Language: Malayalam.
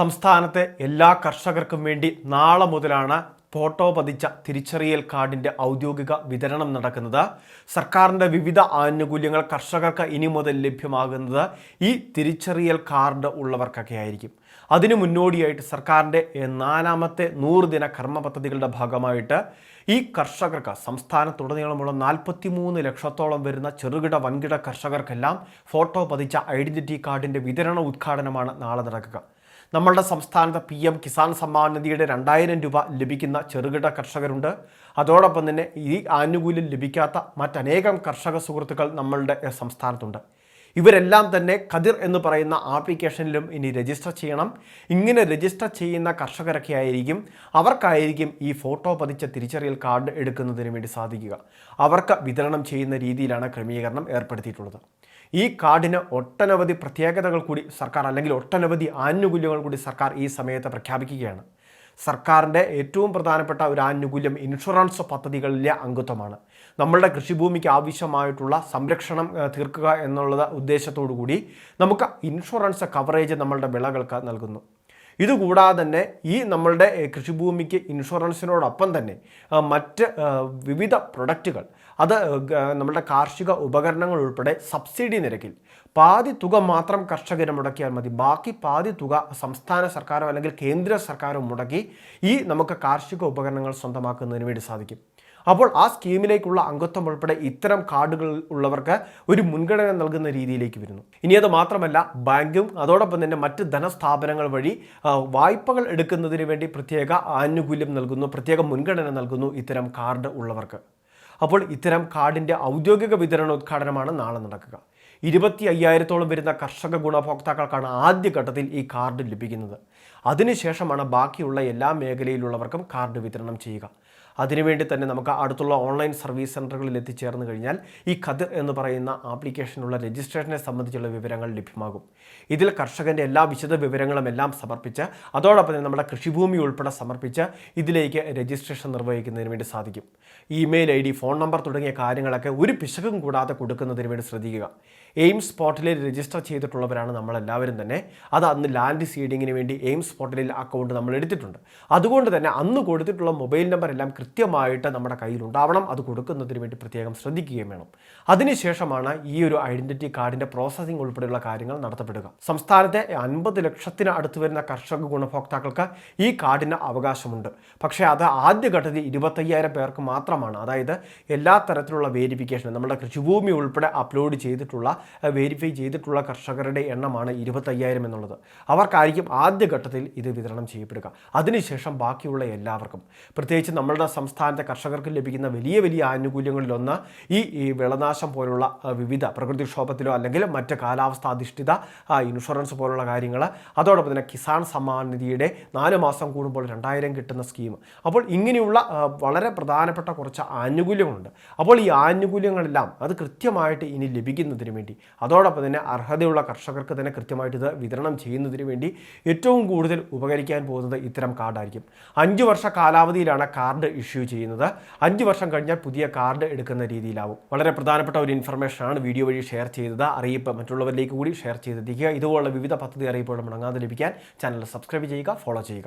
സംസ്ഥാനത്തെ എല്ലാ കർഷകർക്കും വേണ്ടി നാളെ മുതലാണ് ഫോട്ടോ പതിച്ച തിരിച്ചറിയൽ കാർഡിന്റെ ഔദ്യോഗിക വിതരണം നടക്കുന്നത്. സർക്കാരിന്റെ വിവിധ ആനുകൂല്യങ്ങൾ കർഷകർക്ക് ഇനി മുതൽ ലഭ്യമാകുന്നത് ഈ തിരിച്ചറിയൽ കാർഡ് ഉള്ളവർക്കൊക്കെ ആയിരിക്കും. അതിനു മുന്നോടിയായിട്ട് സർക്കാരിന്റെ നാലാമത്തെ നൂറ് ദിന കർമ്മ പദ്ധതികളുടെ ഭാഗമായിട്ട് ഈ കർഷകർക്ക് സംസ്ഥാനത്തുടനീളമുള്ള നാൽപ്പത്തി മൂന്ന് ലക്ഷത്തോളം വരുന്ന ചെറുകിട വൻകിട കർഷകർക്കെല്ലാം ഫോട്ടോ പതിച്ച ഐഡന്റിറ്റി കാർഡിന്റെ വിതരണ ഉദ്ഘാടനമാണ് നാളെ നടക്കുക. നമ്മളുടെ സംസ്ഥാനത്ത് പി എം കിസാൻ സമ്മാൻ നിധിയുടെ രണ്ടായിരം രൂപ ലഭിക്കുന്ന ചെറുകിട കർഷകരുണ്ട്. അതോടൊപ്പം തന്നെ ഈ ആനുകൂല്യം ലഭിക്കാത്ത മറ്റനേകം കർഷക സുഹൃത്തുക്കൾ നമ്മളുടെ സംസ്ഥാനത്തുണ്ട്. ഇവരെല്ലാം തന്നെ കതിർ എന്ന് പറയുന്ന ആപ്ലിക്കേഷനിലും ഇനി രജിസ്റ്റർ ചെയ്യണം. ഇങ്ങനെ രജിസ്റ്റർ ചെയ്യുന്ന കർഷകരൊക്കെ ആയിരിക്കും. അവർക്കായിരിക്കും ഈ ഫോട്ടോ പതിച്ച തിരിച്ചറിയൽ കാർഡ് എടുക്കുന്നതിന് വേണ്ടി സാധിക്കുക. അവർക്ക് വിതരണം ചെയ്യുന്ന രീതിയിലാണ് ക്രമീകരണം ഏർപ്പെടുത്തിയിട്ടുള്ളത്. ഈ കാർഡിന് ഒട്ടനവധി പ്രത്യേകതകൾ കൂടി സർക്കാർ അല്ലെങ്കിൽ ഒട്ടനവധി ആനുകൂല്യങ്ങൾ കൂടി സർക്കാർ ഈ സമയത്ത് പ്രഖ്യാപിക്കുകയാണ്. സർക്കാരിന്റെ ഏറ്റവും പ്രധാനപ്പെട്ട ഒരു ആനുകൂല്യം ഇൻഷുറൻസ് പദ്ധതികളിലെ അംഗത്വമാണ്. നമ്മളുടെ കൃഷിഭൂമിക്ക് ആവശ്യമായിട്ടുള്ള സംരക്ഷണം തീർക്കുക എന്നുള്ളത് ഉദ്ദേശത്തോടു കൂടി നമുക്ക് ഇൻഷുറൻസ് കവറേജ് നമ്മളുടെ വിളകൾക്ക് നൽകുന്നു. ഇതുകൂടാതെ തന്നെ ഈ നമ്മളുടെ കൃഷിഭൂമിക്ക് ഇൻഷുറൻസിനോടൊപ്പം തന്നെ മറ്റ് വിവിധ പ്രൊഡക്റ്റുകൾ അത് നമ്മുടെ കാർഷിക ഉപകരണങ്ങൾ ഉൾപ്പെടെ സബ്സിഡി നിരക്കിൽ പാതി തുക മാത്രം കർഷകർ മുടക്കിയാൽ മതി. ബാക്കി പാതി തുക സംസ്ഥാന സർക്കാരോ അല്ലെങ്കിൽ കേന്ദ്ര സർക്കാരോ മുടക്കി ഈ നമുക്ക് കാർഷിക ഉപകരണങ്ങൾ സ്വന്തമാക്കുന്നതിന് വേണ്ടി സാധിക്കും. അപ്പോൾ ആ സ്കീമിലേക്കുള്ള അംഗത്വം ഉൾപ്പെടെ ഇത്തരം കാർഡുകൾ ഉള്ളവർക്ക് ഒരു മുൻഗണന നൽകുന്ന രീതിയിലേക്ക് വരുന്നു. ഇനി അത് മാത്രമല്ല ബാങ്കും അതോടൊപ്പം തന്നെ മറ്റ് ധനസ്ഥാപനങ്ങൾ വഴി വായ്പകൾ എടുക്കുന്നതിന് വേണ്ടി പ്രത്യേക ആനുകൂല്യം നൽകുന്നു പ്രത്യേക മുൻഗണന നൽകുന്നു ഇത്തരം കാർഡ് ഉള്ളവർക്ക്. അപ്പോൾ ഇത്തരം കാർഡിന്റെ ഔദ്യോഗിക വിതരണോദ്ഘാടനമാണ് നാളെ നടക്കുക. ഇരുപത്തി അയ്യായിരത്തോളം വരുന്ന കർഷക ഗുണഭോക്താക്കൾക്കാണ് ആദ്യഘട്ടത്തിൽ ഈ കാർഡ് ലഭിക്കുന്നത്. അതിനുശേഷമാണ് ബാക്കിയുള്ള എല്ലാ മേഖലയിലുള്ളവർക്കും കാർഡ് വിതരണം ചെയ്യുക. അതിനുവേണ്ടി തന്നെ നമുക്ക് അടുത്തുള്ള ഓൺലൈൻ സർവീസ് സെന്ററുകളിൽ എത്തിച്ചേർന്ന് കഴിഞ്ഞാൽ ഈ ഖദർ എന്ന് പറയുന്ന ആപ്ലിക്കേഷനുള്ള രജിസ്ട്രേഷനെ സംബന്ധിച്ചുള്ള വിവരങ്ങൾ ലഭ്യമാകും. ഇതിൽ കർഷകന്റെ എല്ലാ വിശദ വിവരങ്ങളും എല്ലാം സമർപ്പിച്ച് അതോടൊപ്പം തന്നെ നമ്മുടെ കൃഷിഭൂമി ഉൾപ്പെടെ സമർപ്പിച്ച് ഇതിലേക്ക് രജിസ്ട്രേഷൻ നിർവഹിക്കുന്നതിന് വേണ്ടി സാധിക്കും. Email I D phone number തുടങ്ങിയ കാര്യങ്ങളൊക്കെ ഒരു പിശകും കൂടാതെ കൊടുക്കുന്നതിന് വേണ്ടി ശ്രദ്ധിക്കുക. എയിംസ് പോർട്ടലിൽ രജിസ്റ്റർ ചെയ്തിട്ടുള്ളവരാണ് നമ്മളെല്ലാവരും തന്നെ. അത് അന്ന് ലാൻഡ് സീഡിങ്ങിന് വേണ്ടി എയിംസ് പോർട്ടലിൽ അക്കൗണ്ട് നമ്മൾ എടുത്തിട്ടുണ്ട്. അതുകൊണ്ട് തന്നെ അന്ന് കൊടുത്തിട്ടുള്ള മൊബൈൽ നമ്പർ എല്ലാം കൃത്യമായിട്ട് നമ്മുടെ കയ്യിൽ ഉണ്ടാവണം അത് കൊടുക്കുന്നതിന് വേണ്ടി പ്രത്യേകം ശ്രദ്ധിക്കുകയും വേണം. അതിനുശേഷമാണ് ഈ ഒരു ഐഡന്റിറ്റി കാർഡിന്റെ പ്രോസസ്സിംഗ് ഉൾപ്പെടെയുള്ള കാര്യങ്ങൾ നടത്തപ്പെടുക. സംസ്ഥാനത്തെ അൻപത് ലക്ഷത്തിന് അടുത്ത് വരുന്ന കർഷക ഗുണഭോക്താക്കൾക്ക് ഈ കാർഡിന് അവകാശമുണ്ട്. പക്ഷേ അത് ആദ്യഘട്ടത്തിൽ ഇരുപത്തയ്യായിരം പേർക്ക് മാത്രമാണ്. അതായത് എല്ലാ തരത്തിലുള്ള വേരിഫിക്കേഷൻ നമ്മുടെ കൃഷിഭൂമി ഉൾപ്പെടെ അപ്ലോഡ് ചെയ്തിട്ടുള്ള വേരിഫൈ ചെയ്തിട്ടുള്ള കർഷകരുടെ എണ്ണമാണ് ഇരുപത്തയ്യായിരം എന്നുള്ളത്. അവർക്കായിരിക്കും ആദ്യഘട്ടത്തിൽ ഇത് വിതരണം ചെയ്യപ്പെടുക. അതിനുശേഷം ബാക്കിയുള്ള എല്ലാവർക്കും. പ്രത്യേകിച്ച് നമ്മളുടെ സംസ്ഥാനത്തെ കർഷകർക്ക് ലഭിക്കുന്ന വലിയ വലിയ ആനുകൂല്യങ്ങളിലൊന്ന് ഈ ഈ വിളനാശം പോലുള്ള വിവിധ പ്രകൃതിക്ഷോഭത്തിലോ അല്ലെങ്കിൽ മറ്റ് കാലാവസ്ഥാധിഷ്ഠിത ഇൻഷുറൻസ് പോലുള്ള കാര്യങ്ങൾ അതോടൊപ്പം തന്നെ കിസാൻ സമ്മാൻ നിധിയുടെ നാല് മാസം കൂടുമ്പോൾ രണ്ടായിരം കിട്ടുന്ന സ്കീം. അപ്പോൾ ഇങ്ങനെയുള്ള വളരെ പ്രധാനപ്പെട്ട കുറച്ച് ആനുകൂല്യങ്ങളുണ്ട്. അപ്പോൾ ഈ ആനുകൂല്യങ്ങളെല്ലാം അത് കൃത്യമായിട്ട് ഇനി ലഭിക്കുന്നതിന് വേണ്ടി അതോടൊപ്പം തന്നെ അർഹതയുള്ള കർഷകർക്ക് തന്നെ കൃത്യമായിട്ട് ഇത് വിതരണം ചെയ്യുന്നതിന് വേണ്ടി ഏറ്റവും കൂടുതൽ ഉപകരിക്കാൻ പോകുന്നത് ഇത്തരം കാർഡായിരിക്കും. അഞ്ച് വർഷ കാലാവധിയിലാണ് കാർഡ് ഇഷ്യൂ ചെയ്യുന്നത്. അഞ്ച് വർഷം കഴിഞ്ഞാൽ പുതിയ കാർഡ് എടുക്കുന്ന രീതിയിലാവും. വളരെ പ്രധാനപ്പെട്ട ഒരു ഇൻഫർമേഷനാണ് വീഡിയോ വഴി ഷെയർ ചെയ്തത്. അറിയിപ്പ് മറ്റുള്ളവരിലേക്ക് കൂടി ഷെയർ ചെയ്തെത്തിക്കുക. ഇതുപോലുള്ള വിവിധ പദ്ധതി അറിയിപ്പുകൾ മുടങ്ങാതെ ലഭിക്കാൻ ചാനൽ സബ്സ്ക്രൈബ് ചെയ്യുക ഫോളോ ചെയ്യുക.